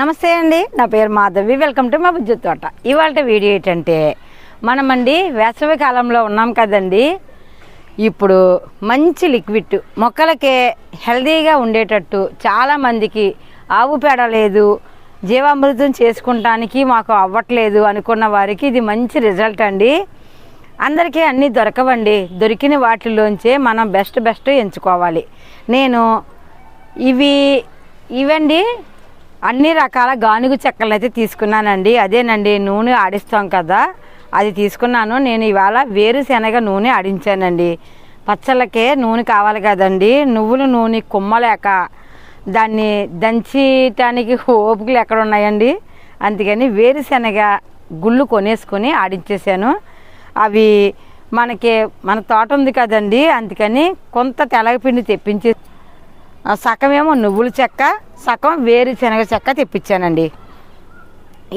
నమస్తే అండి నా పేరు మాధవి. వెల్కమ్ టు మా బుజ్జు తోట. ఇవాళ వీడియో ఏంటంటే మనమండి వేసవి కాలంలో ఉన్నాం కదండి. ఇప్పుడు మంచి లిక్విడ్ మొక్కలకే హెల్దీగా ఉండేటట్టు చాలామందికి ఆవు పేడ లేదు జీవామృతం చేసుకుంటానికి మాకు అవ్వట్లేదు అనుకున్న వారికి ఇది మంచి రిజల్ట్ అండి. అందరికీ అన్నీ దొరకవండి. దొరికిన వాటిలోంచే మనం బెస్ట్ బెస్ట్ ఎంచుకోవాలి. నేను ఇవి ఇవండి అన్ని రకాల గానుగు చెక్కలు అయితే తీసుకున్నానండి. అదేనండి నూనె ఆడిస్తాం కదా. అది తీసుకున్నాను. నేను ఇవాళ వేరుశనగ నూనె ఆడించానండి. పచ్చళ్ళకే నూనె కావాలి కదండి. నువ్వుల నూనె కుమ్మలేక దాన్ని దంచటానికి ఓపికలు ఎక్కడ ఉన్నాయండి? అందుకని వేరుశనగ గుళ్ళు కొనేసుకొని ఆడించేసాను అవి మనకి మన తోట ఉంది కదండి. అందుకని కొంత తెలగపిండి తెప్పించి సగమేమో నువ్వుల చెక్క సగం వేరుశనగ చెక్క తెప్పించానండి.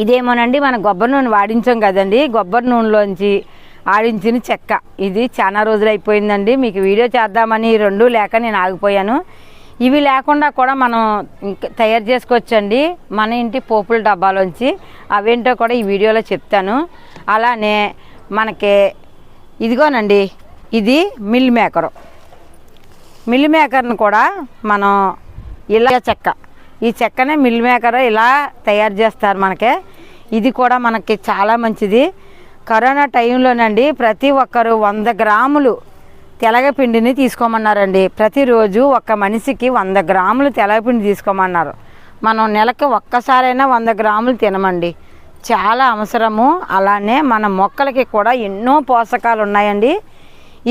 ఇదేమోనండి మన కొబ్బరి నూనె వాడించాం కదండి కొబ్బరి నూనెలోంచి ఆడించిన చెక్క. ఇది చాలా రోజులు అయిపోయిందండి మీకు వీడియో చేద్దామని రెండు లేక నేను ఆగిపోయాను. ఇవి లేకుండా కూడా మనం తయారు చేసుకోవచ్చండి మన ఇంటి పోపుల డబ్బాలోంచి. అవేంటో కూడా ఈ వీడియోలో చెప్తాను. అలానే మనకి ఇదిగోనండి ఇది మిల్ మేకరు. మిల్ మేకర్ని కూడా మనం ఇలా చెక్క ఈ చెక్కనే మిల్ మేకర్ ఇలా తయారు చేస్తారు మనకి. ఇది కూడా మనకి చాలా మంచిది. కరోనా టైంలోనండి ప్రతి ఒక్కరు వంద గ్రాములు తెలగపిండిని తీసుకోమన్నారండి. ప్రతిరోజు ఒక మనిషికి వంద గ్రాములు తెలగపిండి తీసుకోమన్నారు. మనం నెలకి ఒక్కసారైనా వంద గ్రాములు తినమండి. చాలా అవసరము. అలానే మన మొక్కలకి కూడా ఎన్నో పోషకాలు ఉన్నాయండి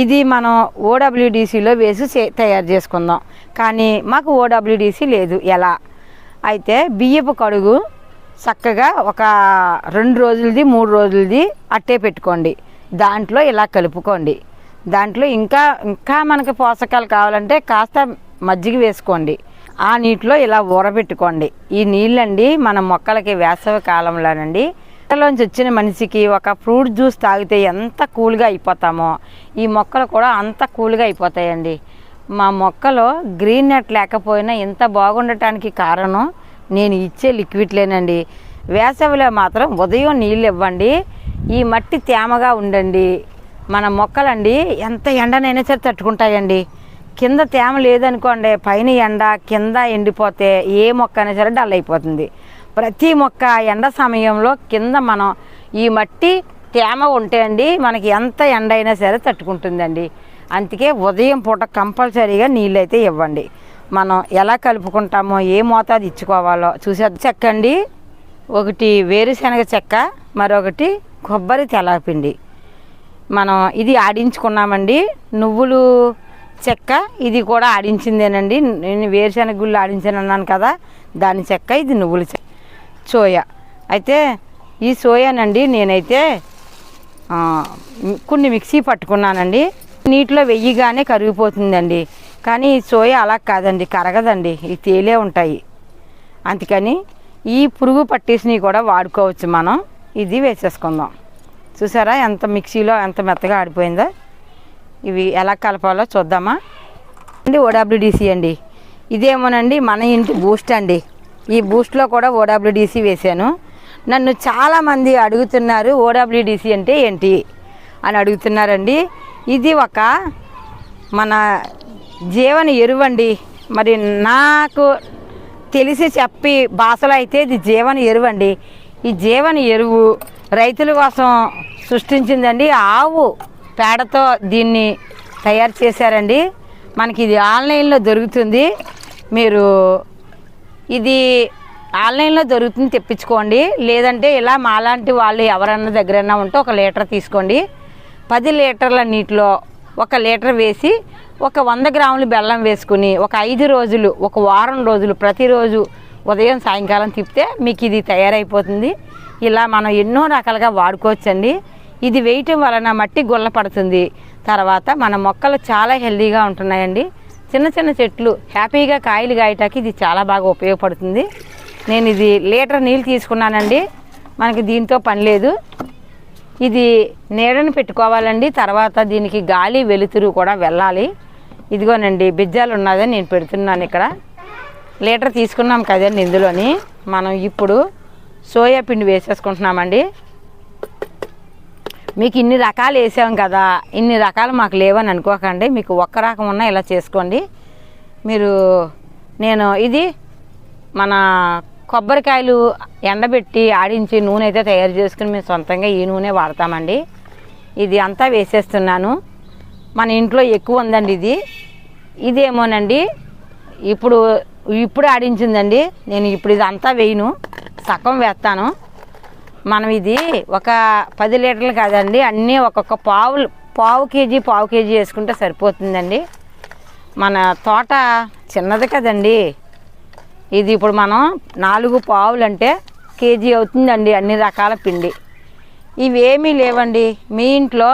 ఇది మనం ఓడబ్ల్యూడిసిలో వేసి తయారు చేసుకుందాం. కానీ మాకు ఓడబ్ల్యూడిసి లేదు. ఎలా? అయితే బియ్యపు కడుగు చక్కగా ఒక రెండు రోజులది మూడు రోజులది అట్టే పెట్టుకోండి. దాంట్లో ఇలా కలుపుకోండి. దాంట్లో ఇంకా ఇంకా మనకి పోషకాలు కావాలంటే కాస్త మజ్జిగ వేసుకోండి. ఆ నీటిలో ఇలా ఊరబెట్టుకోండి. ఈ నీళ్ళండి మన మొక్కలకి వేసవి కాలంలోనండి మొక్కలోంచి వచ్చిన మనిషికి ఒక ఫ్రూట్ జ్యూస్ తాగితే ఎంత కూల్గా అయిపోతామో? ఈ మొక్కలు కూడా అంత కూల్గా అయిపోతాయండి. మా మొక్కలో గ్రీన్ నెట్ లేకపోయినా ఇంత బాగుండటానికి కారణం నేను ఇచ్చే లిక్విడ్లేనండి వేసవిలో మాత్రం ఉదయం నీళ్ళు ఇవ్వండి. ఈ మట్టి తేమగా ఉండండి. మన మొక్కలండి ఎంత ఎండనైనా సరే తట్టుకుంటాయండి. కింద తేమ లేదనుకోండి పైన ఎండ కింద ఎండిపోతే ఏ మొక్క అయినా సరే డల్ అయిపోతుంది. ప్రతి మొక్క ఎండ సమయంలో కింద మనం ఈ మట్టి తేమ ఉంటే అండి మనకి ఎంత ఎండ అయినా సరే తట్టుకుంటుందండి. అందుకే ఉదయం పూట కంపల్సరీగా నీళ్ళు అయితే ఇవ్వండి. మనం ఎలా కలుపుకుంటామో ఏ మోతాదు ఇచ్చుకోవాలో చూసే చెక్కండి. ఒకటి వేరుశనగ చెక్క మరొకటి కొబ్బరి తెలాపిండి మనం ఇది ఆడించుకున్నామండి. నువ్వులు చెక్క ఇది కూడా ఆడించిందేనండి. నేను వేరుశనగ గుళ్ళు ఆడించాను అన్నాను కదా దాని చెక్క ఇది నువ్వుల చెక్క. సోయా. అయితే ఈ సోయానండి నేనైతే కొన్ని మిక్సీ పట్టుకున్నానండి. నీటిలో వెయ్యిగానే కరిగిపోతుందండి. కానీ ఈ సోయా అలా కాదండి కరగదండి. ఇవి తేలే ఉంటాయి. అందుకని ఈ పురుగు పట్టేసినవి కూడా వాడుకోవచ్చు మనం. ఇది వేసేసుకుందాం. చూసారా ఎంత మిక్సీలో ఎంత మెత్తగా ఆడిపోయిందో? ఇవి ఎలా కలపాలో చూద్దామా? అండి ఓడబ్ల్యూడిసి అండి. ఇదేమోనండి మన ఇంటి బూస్ట్ అండి. ఈ బూస్ట్లో కూడా ఓడబ్ల్యూడిసి వేశాను. నన్ను చాలామంది అడుగుతున్నారు ఓడబ్ల్యూడిసి అంటే ఏంటి? అని అడుగుతున్నారండి. ఇది ఒక మన జీవన ఎరువండి. మరి నాకు తెలిసి చెప్పి భాషలో అయితే ఇది జీవన ఎరువండి. ఈ జీవన ఎరువు రైతుల కోసం సృష్టించిందండి. ఆవు పేడతో దీన్ని తయారు చేశారండి. మనకి ఇది ఆన్లైన్లో దొరుకుతుంది. మీరు ఇది ఆన్లైన్లో దొరుకుతుంది తెప్పించుకోండి. లేదంటే ఇలా మాలాంటి వాళ్ళు ఎవరన్నా దగ్గరైనా ఉంటే ఒక లీటర్ తీసుకోండి. పది లీటర్ల నీటిలో ఒక లీటర్ వేసి ఒక వంద గ్రాములు బెల్లం వేసుకుని ఒక ఐదు రోజులు ఒక వారం రోజులు ప్రతిరోజు ఉదయం సాయంకాలం తిప్పితే మీకు ఇది తయారైపోతుంది. ఇలా మనం ఎన్నో రకాలుగా వాడుకోవచ్చండి. ఇది వేయటం వలన మట్టి గుల్ల పడుతుంది. తర్వాత మన మొక్కలు చాలా హెల్దీగా ఉంటున్నాయండి. చిన్న చిన్న చెట్లు హ్యాపీగా కాయలు కాయటానికి ఇది చాలా బాగా ఉపయోగపడుతుంది. నేను ఇది లీటర్ నీళ్ళు తీసుకున్నానండి. మనకి దీంతో పని లేదు. ఇది నీడని పెట్టుకోవాలండి. తర్వాత దీనికి గాలి వెలుతురు కూడా వెళ్ళాలి. ఇదిగోనండి బిజ్జాలు ఉన్నదని నేను పెడుతున్నాను ఇక్కడ. లీటర్ తీసుకున్నాం కదండి ఇందులోని. మనం ఇప్పుడు సోయా పిండి వేసేసుకుంటున్నామండి. మీకు ఇన్ని రకాలు వేసాం కదా ఇన్ని రకాలు మాకు లేవని అనుకోకండి. మీకు ఒక్క రకం ఉన్నా ఇలా చేసుకోండి. మీరు నేను ఇది మన కొబ్బరికాయలు ఎండబెట్టి ఆడించి నూనె అయితే తయారు చేసుకుని మేము సొంతంగా ఈ నూనె వాడతామండి. ఇది అంతా వేసేస్తున్నాను. మన ఇంట్లో ఎక్కువ ఉందండి ఇది. ఇదేమోనండి. ఇప్పుడు ఇప్పుడు ఆడించిందండి. నేను ఇప్పుడు ఇది అంతా వేయను. సగం వేస్తాను. మనం ఇది ఒక పది లీటర్లు కాదండి అన్నీ ఒక్కొక్క పావులు పావు కేజీ పావు కేజీ వేసుకుంటే సరిపోతుందండి. మన తోట చిన్నది కదండి. ఇది ఇప్పుడు మనం నాలుగు పావులు అంటే కేజీ అవుతుందండి అన్ని రకాల పిండి. ఇవేమీ లేవండి. మీ ఇంట్లో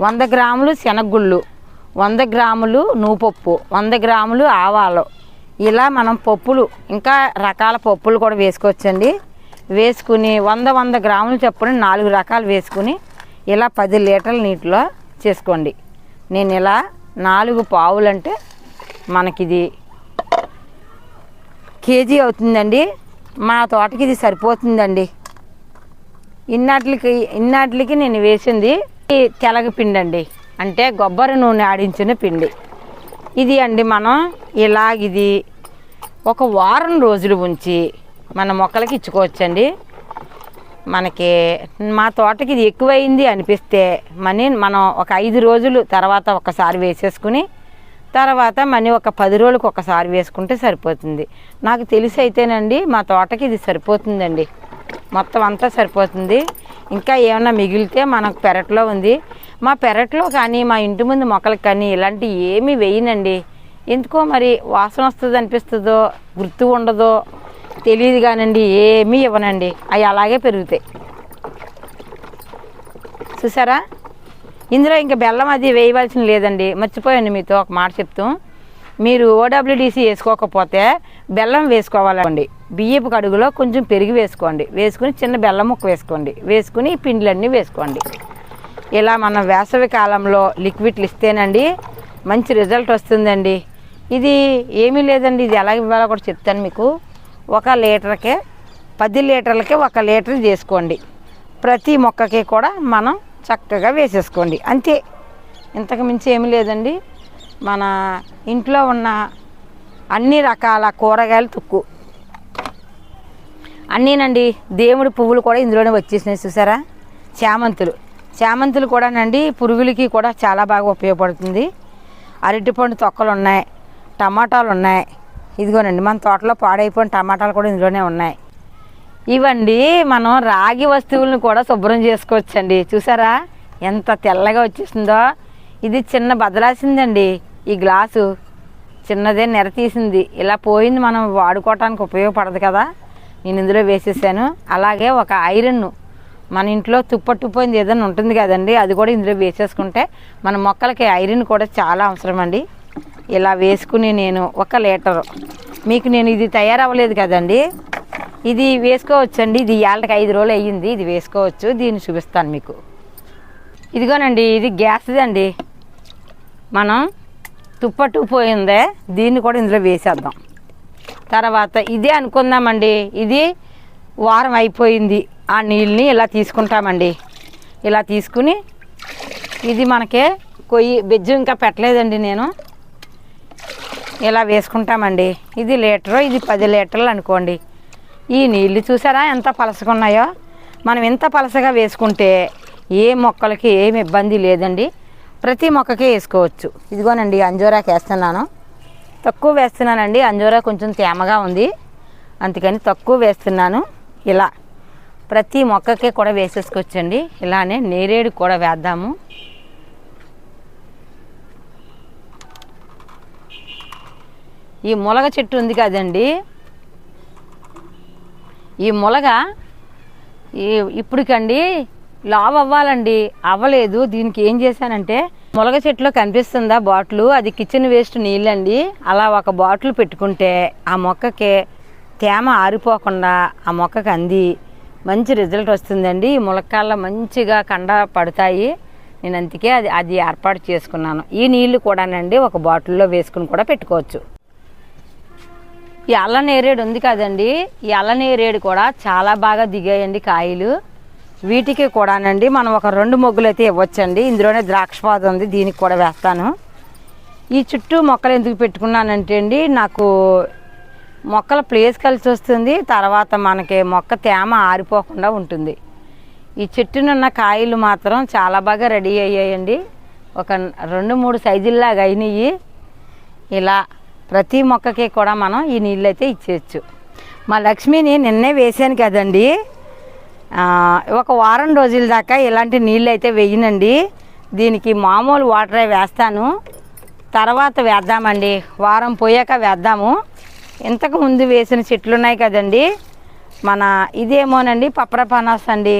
వంద గ్రాములు శనగగుళ్ళు వంద గ్రాములు నూపప్పు వంద గ్రాములు ఆవాలు. ఇలా మనం పప్పులు ఇంకా రకాల పప్పులు కూడా వేసుకోవచ్చండి. వేసుకుని వంద వంద గ్రాములు చొప్పున నాలుగు రకాలు వేసుకుని ఇలా పది లీటర్ల నీటిలో చేసుకోండి. నేను ఇలా నాలుగు పావులంటే మనకిది కేజీ అవుతుందండి. మా తోటకి ఇది సరిపోతుందండి. ఇన్నాటికి ఇన్నాటికి నేను వేసింది తెలగ పిండి అండి అంటే కొబ్బరి నూనె ఆడించిన పిండి. ఇది అండి మనం ఇలాగిది ఒక వారం రోజులు ఉంచి మన మొక్కలకి ఇచ్చుకోవచ్చండి. మనకి మా తోటకి ఇది ఎక్కువైంది అనిపిస్తే మనీ మనం ఒక ఐదు రోజులు తర్వాత ఒకసారి వేసేసుకుని తర్వాత మనీ ఒక పది రోజులకు ఒకసారి వేసుకుంటే సరిపోతుంది. నాకు తెలిసి అయితేనండి మా తోటకి ఇది సరిపోతుందండి. మొత్తం అంతా సరిపోతుంది. ఇంకా ఏమైనా మిగిలితే మనకు పెరట్లో ఉంది. మా పెరట్లో కానీ మా ఇంటి ముందు మొక్కలకు కానీ ఇలాంటివి ఏమీ వేయనండి. ఎందుకో మరి వాసన వస్తుంది అనిపిస్తుందో గుర్తు ఉండదో తెలియదు కానండి ఏమీ ఇవ్వనండి. అవి అలాగే పెరుగుతాయి. చూసారా? ఇందులో ఇంకా బెల్లం అది వేయవలసిన లేదండి. మర్చిపోయాను మీతో ఒక మాట చెప్తాం. మీరు ఓడబ్ల్యూడిసి వేసుకోకపోతే బెల్లం వేసుకోవాలండి. బియ్యపు కడుగులో కొంచెం పెరిగి వేసుకోండి. వేసుకుని చిన్న బెల్లం ముక్క వేసుకోండి. వేసుకుని ఈ పిండిలన్నీ వేసుకోండి. ఇలా మన వేసవి కాలంలో లిక్విడ్లు ఇస్తేనండి మంచి రిజల్ట్ వస్తుందండి. ఇది ఏమీ లేదండి. ఇది ఎలా ఇవ్వాలో కూడా చెప్తాను మీకు. ఒక లీటర్కే పది లీటర్లకి ఒక లీటర్ చేసుకోండి. ప్రతి మొక్కకి కూడా మనం చక్కగా వేసేసుకోండి. అంతే. ఇంతకు మించి ఏమీ లేదండి. మన ఇంట్లో ఉన్న అన్ని రకాల కూరగాయలు తుక్కు. అన్నీనండి దేవుడి పువ్వులు కూడా ఇందులోనే వచ్చేసినాయి చూసారా? చామంతులు. చామంతులు కూడానండి పురుగులకి కూడా చాలా బాగా ఉపయోగపడుతుంది. అరటిపండు తొక్కలు ఉన్నాయి టమాటాలు ఉన్నాయి ఇదిగోనండి మన తోటలో పాడైపోయిన టమాటాలు కూడా ఇందులోనే ఉన్నాయి. ఇవండి మనం రాగి వస్తువులను కూడా శుభ్రం చేసుకోవచ్చండి. చూసారా? ఎంత తెల్లగా వచ్చేసిందో. ఇది చిన్న బదలాసిందండి ఈ గ్లాసు. చిన్నదే నెర తీసింది ఇలా పోయింది మనం వాడుకోవటానికి ఉపయోగపడదు కదా. నేను ఇందులో వేసేసాను. అలాగే ఒక ఐరన్ మన ఇంట్లో తుప్పట్టుపోయింది ఏదైనా ఉంటుంది కదండి అది కూడా ఇందులో వేసేసుకుంటే మన మొక్కలకి ఐరన్ కూడా చాలా అవసరం అండి ఇలా వేసుకుని నేను ఒక లీటరు. మీకు నేను ఇది తయారవ్వలేదు కదండి. ఇది వేసుకోవచ్చండి. ఇది ఏళ్ళకి ఐదు రోజులు అయ్యింది. ఇది వేసుకోవచ్చు. దీన్ని చూపిస్తాను మీకు. ఇదిగోనండి ఇది గ్యాస్ది అండి మనం తుప్పట్టు పోయిందే దీన్ని కూడా ఇందులో వేసేద్దాం. తర్వాత ఇదే అనుకుందామండి. ఇది వారం అయిపోయింది. ఆ నీళ్ళని ఇలా తీసుకుంటామండి. ఇలా తీసుకుని ఇది మనకే కొయ్యి బెజ్జు ఇంకా పెట్టలేదండి నేను. ఇలా వేసుకుంటామండి. ఇది లీటరు ఇది పది లీటర్లు అనుకోండి. ఈ నీళ్ళు చూసారా ఎంత పలసగా ఉన్నాయో మనం ఎంత పలసగా వేసుకుంటే ఏ మొక్కలకి ఏమి ఇబ్బంది లేదండి. ప్రతి మొక్కకి వేసుకోవచ్చు. ఇదిగోనండి అంజోరాకి వేస్తున్నాను. తక్కువ వేస్తున్నానండి. అంజోరా కొంచెం తేమగా ఉంది. అందుకని తక్కువ వేస్తున్నాను. ఇలా. ప్రతి మొక్కకి కూడా వేసేసుకోవచ్చండి. ఇలానే నేరేడు కూడా వేద్దాము. ఈ ములగ చెట్టు ఉంది కదండి. ఈ ములగ ఈ ఇప్పటికండి లావ్ అవ్వాలండి. అవ్వలేదు. దీనికి ఏం చేశానంటే ములగ చెట్టులో కనిపిస్తుందా బాటిల్? అది కిచెన్ వేస్ట్ నీళ్ళండి. అలా ఒక బాటిల్ పెట్టుకుంటే ఆ మొక్కకి తేమ ఆరిపోకుండా ఆ మొక్కకి అంది. మంచి రిజల్ట్ వస్తుందండి. ఈ ములక్కాళ్ళ మంచిగా కండ పడతాయి. నేను అందుకే అది అది ఏర్పాటు చేసుకున్నాను. ఈ నీళ్ళు కూడానండి ఒక బాటిల్లో వేసుకుని కూడా పెట్టుకోవచ్చు. ఎల్ల నేరేడు ఉంది కదండి. ఎల్ల నేరేడు కూడా చాలా బాగా దిగాయండి కాయలు. వీటికి కూడానండి మనం ఒక రెండు మొగ్గులు అయితే ఇవ్వచ్చండి. ఇందులోనే ద్రాక్షపాద ఉంది దీనికి కూడా వేస్తాను. ఈ చుట్టూ మొక్కలు ఎందుకు పెట్టుకున్నానంటే అండి నాకు మొక్కల ప్లేస్ కలిసి వస్తుంది తర్వాత మనకి మొక్క తేమ ఆరిపోకుండా ఉంటుంది. ఈ చెట్టునున్న కాయలు మాత్రం చాలా బాగా రెడీ అయ్యాయండి. ఒక రెండు మూడు సైజుల్లాగా అయినాయి. ఇలా ప్రతి మొక్కకి కూడా మనం ఈ నీళ్ళు అయితే ఇచ్చేయచ్చు. మా లక్ష్మిని నిన్నే వేసాను కదండి. ఒక వారం రోజుల దాకా ఇలాంటి నీళ్ళు అయితే వేయనండి. దీనికి మామూలు వాటరే వేస్తాను. తర్వాత వేద్దామండి. వారం పోయాక వేద్దాము. ఇంతకు ముందు వేసిన చెట్లు ఉన్నాయి కదండి. మన ఇదేమోనండి పప్ర పనాస్ అండి.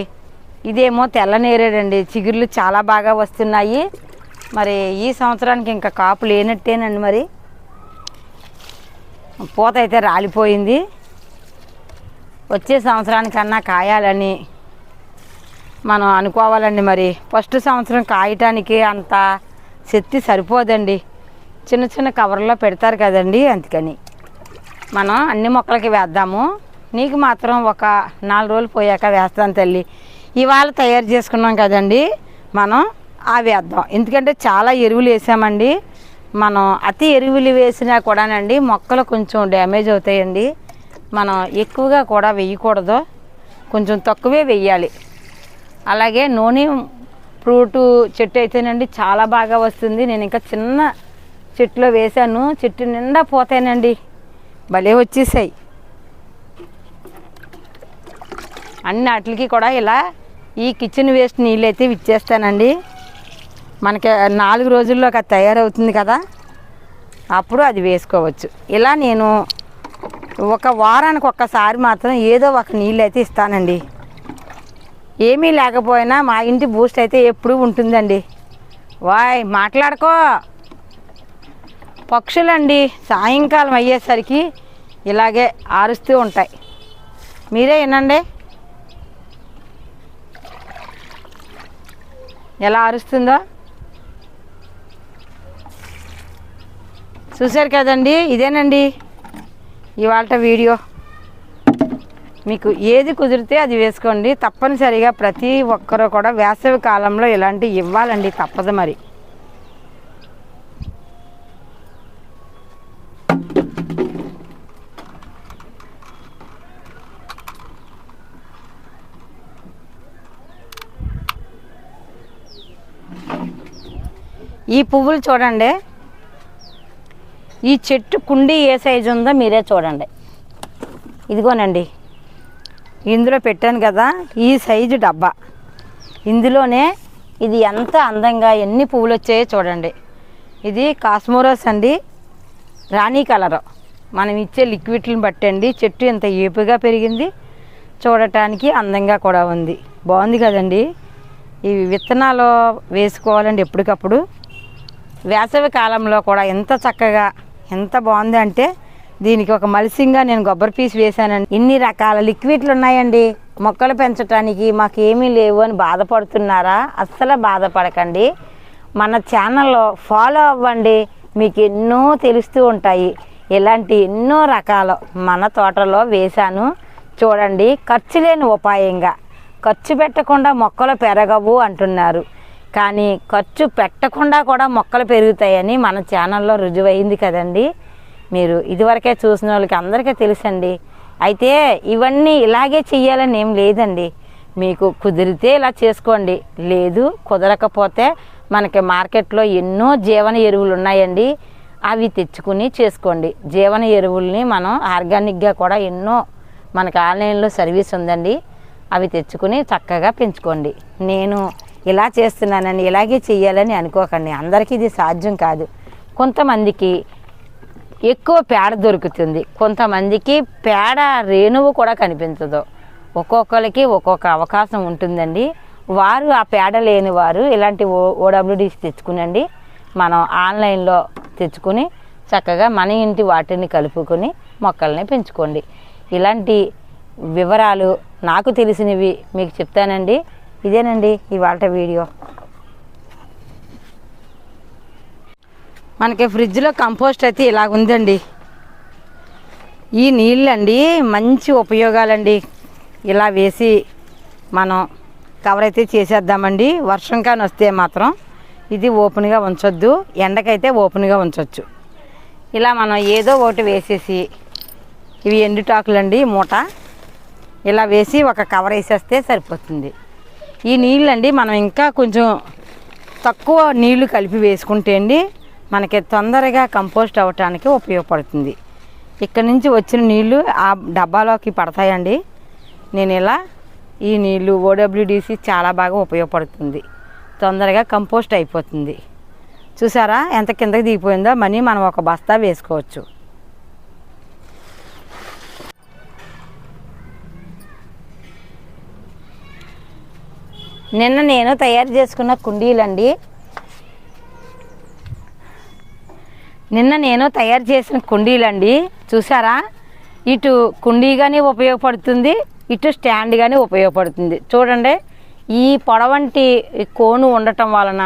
ఇదేమో తెల్ల నేరేడండి. చిగుర్లు చాలా బాగా వస్తున్నాయి. మరి ఈ సంవత్సరానికి ఇంకా కాపు లేనట్టేనండి మరి. పూత అయితే రాలిపోయింది. వచ్చే సంవత్సరానికన్నా కాయాలని మనం అనుకోవాలండి మరి. ఫస్ట్ సంవత్సరం కాయటానికి అంత శక్తి సరిపోదండి. చిన్న చిన్న కవర్లో పెడతారు కదండి అందుకని. మనం అన్ని మొక్కలకి వేద్దాము. నీకు మాత్రం ఒక నాలుగు రోజులు పోయాక వేస్తాను తల్లి. ఇవాళ తయారు చేసుకున్నాం కదండి. మనం ఆ వేద్దాం. ఎందుకంటే చాలా ఎరువులు వేసామండి. మనం అతి ఎరువులు వేసినా కూడానండి మొక్కలు కొంచెం డ్యామేజ్ అవుతాయండి. మనం ఎక్కువగా కూడా వేయకూడదు. కొంచెం తక్కువే వేయాలి. అలాగే నూనె ఫ్రూటు చెట్టు అయితేనండి చాలా బాగా వస్తుంది. నేను ఇంకా చిన్న చెట్టులో వేశాను. చెట్టు నిండా పోతానండి భలే వచ్చేసాయి. అన్ని వాటికి కూడా ఇలా ఈ కిచెన్ వేస్ట్ నీళ్ళు అయితే ఇచ్చేస్తానండి మనకి నాలుగు రోజుల్లో అది తయారవుతుంది కదా అప్పుడు అది వేసుకోవచ్చు. ఇలా నేను ఒక వారానికి ఒక్కసారి మాత్రం ఏదో ఒక నీళ్ళు అయితే ఇస్తానండి. ఏమీ లేకపోయినా మా ఇంటి బూస్ట్ అయితే ఎప్పుడూ ఉంటుందండి. వాయ్ మాట్లాడుకో. పక్షులండి సాయంకాలం అయ్యేసరికి ఇలాగే ఆరుస్తూ ఉంటాయి. మీరే వినండి. ఎలా అరుస్తుందో చూశారు కదండి? ఇదేనండి. ఇవాళ వీడియో. మీకు ఏది కుదిరితే అది వేసుకోండి. తప్పనిసరిగా ప్రతి ఒక్కరూ కూడా వేసవి కాలంలో ఇలాంటివి ఇవ్వాలండి. తప్పదు మరి. ఈ పువ్వులు చూడండి. ఈ చెట్టు కుండి ఏ సైజు ఉందో మీరే చూడండి. ఇదిగోనండి. ఇందులో పెట్టాను కదా ఈ సైజు డబ్బా. ఇందులోనే ఇది ఎంత అందంగా ఎన్ని పువ్వులు వచ్చాయో చూడండి. ఇది కాస్మోరస్ అండి. రాణి కలరు. మనం ఇచ్చే లిక్విడ్లను బట్టండి చెట్టు ఎంత ఏపుగా పెరిగింది. చూడటానికి అందంగా కూడా ఉంది. బాగుంది కదండి. ఇవి విత్తనాలు వేసుకోవాలండి ఎప్పటికప్పుడు. వేసవి కాలంలో కూడా ఎంత చక్కగా ఎంత బాగుంది అంటే దీనికి ఒక మలిసింగా నేను కొబ్బరి పీస్ వేశానండి. ఇన్ని రకాల లిక్విడ్లు ఉన్నాయండి. మొక్కలు పెంచడానికి మాకేమీ లేవు అని బాధపడుతున్నారా? అస్సలు బాధపడకండి. మన ఛానల్లో ఫాలో అవ్వండి. మీకు ఎన్నో తెలుస్తూ ఉంటాయి. ఇలాంటి ఎన్నో రకాలు మన తోటలో వేశాను. చూడండి ఖర్చు లేని ఉపాయంగా. ఖర్చు పెట్టకుండా మొక్కలు పెరగవు అంటున్నారు. కానీ ఖర్చు పెట్టకుండా కూడా మొక్కలు పెరుగుతాయని మన ఛానల్లో రుజువైంది కదండి. మీరు ఇదివరకే చూసిన వాళ్ళకి అందరికీ తెలుసండి. అయితే ఇవన్నీ ఇలాగే చెయ్యాలని ఏం లేదండి. మీకు కుదిరితే ఇలా చేసుకోండి. లేదు కుదరకపోతే మనకి మార్కెట్లో ఎన్నో జీవన ఎరువులు ఉన్నాయండి. అవి తెచ్చుకుని చేసుకోండి. జీవన ఎరువుల్ని మనం ఆర్గానిక్గా కూడా ఎన్నో మనకి ఆన్లైన్లో సర్వీస్ ఉందండి. అవి తెచ్చుకుని చక్కగా పెంచుకోండి. నేను ఇలా చేస్తున్నానని ఇలాగే చెయ్యాలని అనుకోకండి. అందరికీ ఇది సాధ్యం కాదు. కొంతమందికి ఎక్కువ పేడ దొరుకుతుంది. కొంతమందికి పేడ రేణువు కూడా కనిపించదు. ఒక్కొక్కరికి ఒక్కొక్క అవకాశం ఉంటుందండి. వారు ఆ పేడ లేని వారు ఇలాంటి ఓ ఓడబ్ల్యూడీస్ తెచ్చుకునండి. మనం ఆన్లైన్లో తెచ్చుకుని చక్కగా మన ఇంటి వాటిని కలుపుకొని మొక్కల్ని పెంచుకోండి. ఇలాంటి వివరాలు నాకు తెలిసినవి మీకు చెప్తానండి. ఇదేనండి ఇవాళ వీడియో. మనకి ఫ్రిడ్జ్లో కంపోస్ట్ అయితే ఇలా ఉందండి. ఈ నీళ్ళండి మంచి ఉపయోగాలండి. ఇలా వేసి మనం కవర్ అయితే చేసేద్దామండి. వర్షం కానీ వస్తే మాత్రం ఇది ఓపెన్గా ఉంచొద్దు. ఎండకైతే ఓపెన్గా ఉంచవచ్చు ఇలా మనం ఏదో ఒకటి వేసేసి ఇవి ఎండుటాకులండి మూట. ఇలా వేసి ఒక కవర్ వేసేస్తే సరిపోతుంది. ఈ నీళ్ళండి మనం ఇంకా కొంచెం తక్కువ నీళ్ళు కలిపి వేసుకుంటే అండి మనకి తొందరగా కంపోస్ట్ అవ్వటానికి ఉపయోగపడుతుంది. ఇక్కడ నుంచి వచ్చిన నీళ్ళు ఆ డబ్బాలోకి పడతాయండి. నేను ఇలా ఈ నీళ్ళు ఓడబ్ల్యూడిసి చాలా బాగా ఉపయోగపడుతుంది. తొందరగా కంపోస్ట్ అయిపోతుంది. చూసారా ఎంత కిందకి దిగిపోయిందో? మనీ మనం ఒక బస్తా వేసుకోవచ్చు. నిన్న నేను తయారు చేసుకున్న కుండీలండి. నిన్న నేను తయారు చేసిన కుండీలండి. చూసారా? ఇటు కుండీ కానీ ఉపయోగపడుతుంది ఇటు స్టాండ్ కానీ ఉపయోగపడుతుంది. చూడండి ఈ పొడవంటి కోను ఉండటం వలన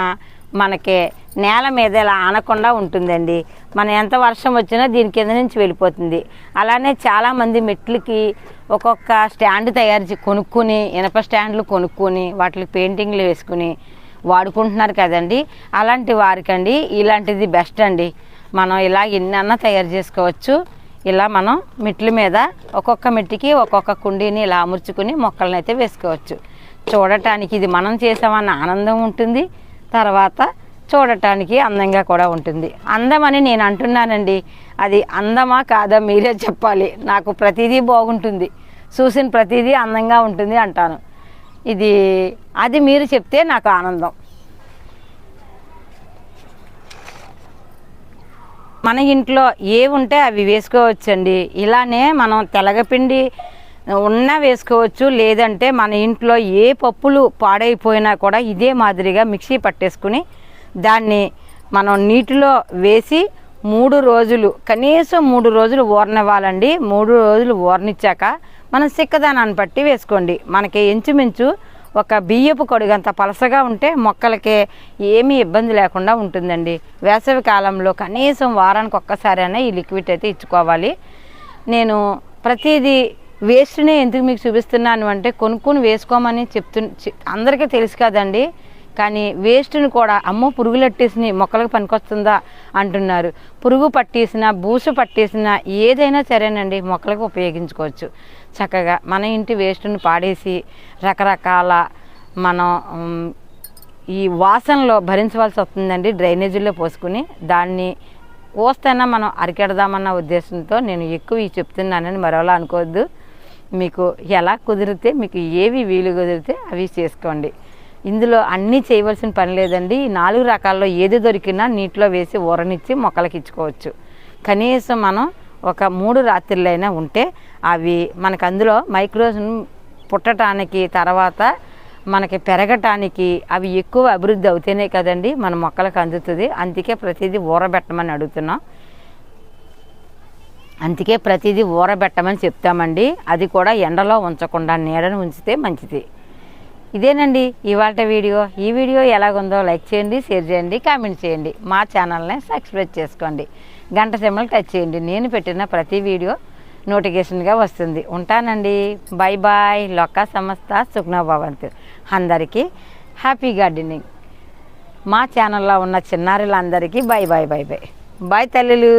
మనకి నేల మీద ఇలా ఆనకుండా ఉంటుందండి. మన ఎంత వర్షం వచ్చినా దీని కింద నుంచి వెళ్ళిపోతుంది. అలానే చాలామంది మెట్లకి ఒక్కొక్క స్టాండ్ తయారు చే- కొనుక్కుని ఇనప స్టాండ్లు కొనుక్కొని వాటికి పెయింటింగ్లు వేసుకుని వాడుకుంటున్నారు కదండి. అలాంటి వారికండి ఇలాంటిది బెస్ట్ అండి. మనం ఇలా ఎన్నన్నా తయారు చేసుకోవచ్చు. ఇలా మనం మెట్ల మీద ఒక్కొక్క మెట్టికి ఒక్కొక్క కుండీని ఇలా అమర్చుకుని మొక్కలను అయితే వేసుకోవచ్చు. చూడటానికి ఇది మనం చేసామన్న ఆనందం ఉంటుంది. తర్వాత చూడటానికి అందంగా కూడా ఉంటుంది. అందం అని నేను అంటున్నానండి. అది అందమా కాదా మీరే చెప్పాలి. నాకు ప్రతిదీ బాగుంటుంది. చూసిన ప్రతిదీ అందంగా ఉంటుంది అంటాను. ఇది అది మీరు చెప్తే నాకు ఆనందం. మన ఇంట్లో ఏ ఉంటే అవి వేసుకోవచ్చండి. ఇలానే మనం తెలగపిండి ఉన్నా వేసుకోవచ్చు. లేదంటే మన ఇంట్లో ఏ పప్పులు పాడైపోయినా కూడా ఇదే మాదిరిగా మిక్సీ పట్టేసుకుని దాన్ని మనం నీటిలో వేసి మూడు రోజులు కనీసం మూడు రోజులు ఊరనివ్వాలండి మూడు రోజులు ఊరనిచ్చాక మనం సిక్కదానాన్ని బట్టి వేసుకోండి. మనకి ఇంచుమించు ఒక బియ్యపు కొడుగంత పలసగా ఉంటే మొక్కలకి ఏమీ ఇబ్బంది లేకుండా ఉంటుందండి. వేసవి కాలంలో కనీసం వారానికి ఒక్కసారైనా ఈ లిక్విడ్ అయితే ఇచ్చుకోవాలి. నేను ప్రతిదీ వేస్ట్నే ఎందుకు మీకు చూపిస్తున్నాను అంటే కొనుక్కొని వేసుకోమని చెప్తు అందరికీ తెలుసు కదండి. కానీ వేస్ట్ని కూడా అమ్మో పురుగులట్టేసిన మొక్కలకు పనికొస్తుందా అంటున్నారు. పురుగు పట్టేసిన బూసు పట్టేసిన ఏదైనా సరేనండి మొక్కలకు ఉపయోగించుకోవచ్చు. చక్కగా మన ఇంటి వేస్ట్ని పాడేసి రకరకాల మనం ఈ వాసనలో భరించవలసి వస్తుందండి డ్రైనేజీలో పోసుకుని. దాన్ని పోస్తేనా మనం అరికెడదామన్న ఉద్దేశంతో నేను ఎక్కువ ఇవి చెప్తున్నానని మరోలా అనుకోవద్దు. మీకు ఎలా కుదిరితే మీకు ఏవి వీలు కుదిరితే అవి చేసుకోండి. ఇందులో అన్నీ చేయవలసిన పని లేదండి. నాలుగు రకాల్లో ఏది దొరికినా నీటిలో వేసి ఊరనిచ్చి మొక్కలకి ఇచ్చుకోవచ్చు. కనీసం మనం ఒక మూడు రాత్రులైనా ఉంటే అవి మనకు అందులో మైక్రోస్ పుట్టడానికి తర్వాత మనకి పెరగటానికి అవి ఎక్కువ అభివృద్ధి అవుతేనే కదండి మన మొక్కలకు అందుతుంది. అందుకే ప్రతిదీ ఊరబెట్టమని అడుగుతున్నాం. అందుకే ప్రతిదీ ఊరబెట్టమని చెప్తామండి. అది కూడా ఎండలో ఉంచకుండా నీడను ఉంచితే మంచిది. ఇదేనండి ఇవాళ వీడియో. ఈ వీడియో ఎలాగుందో లైక్ చేయండి షేర్ చేయండి కామెంట్ చేయండి. మా ఛానల్ని సబ్స్క్రైబ్ చేసుకోండి. గంట సెమ్మలు టచ్ చేయండి. నేను పెట్టిన ప్రతి వీడియో నోటిఫికేషన్గా వస్తుంది. ఉంటానండి. బాయ్ బాయ్ లొక్క సంస్థ సుఖ్నా భవంతు. అందరికీ హ్యాపీ గార్డెనింగ్. మా ఛానల్లో ఉన్న చిన్నారులందరికీ bye bye bye bye bye తల్లులు.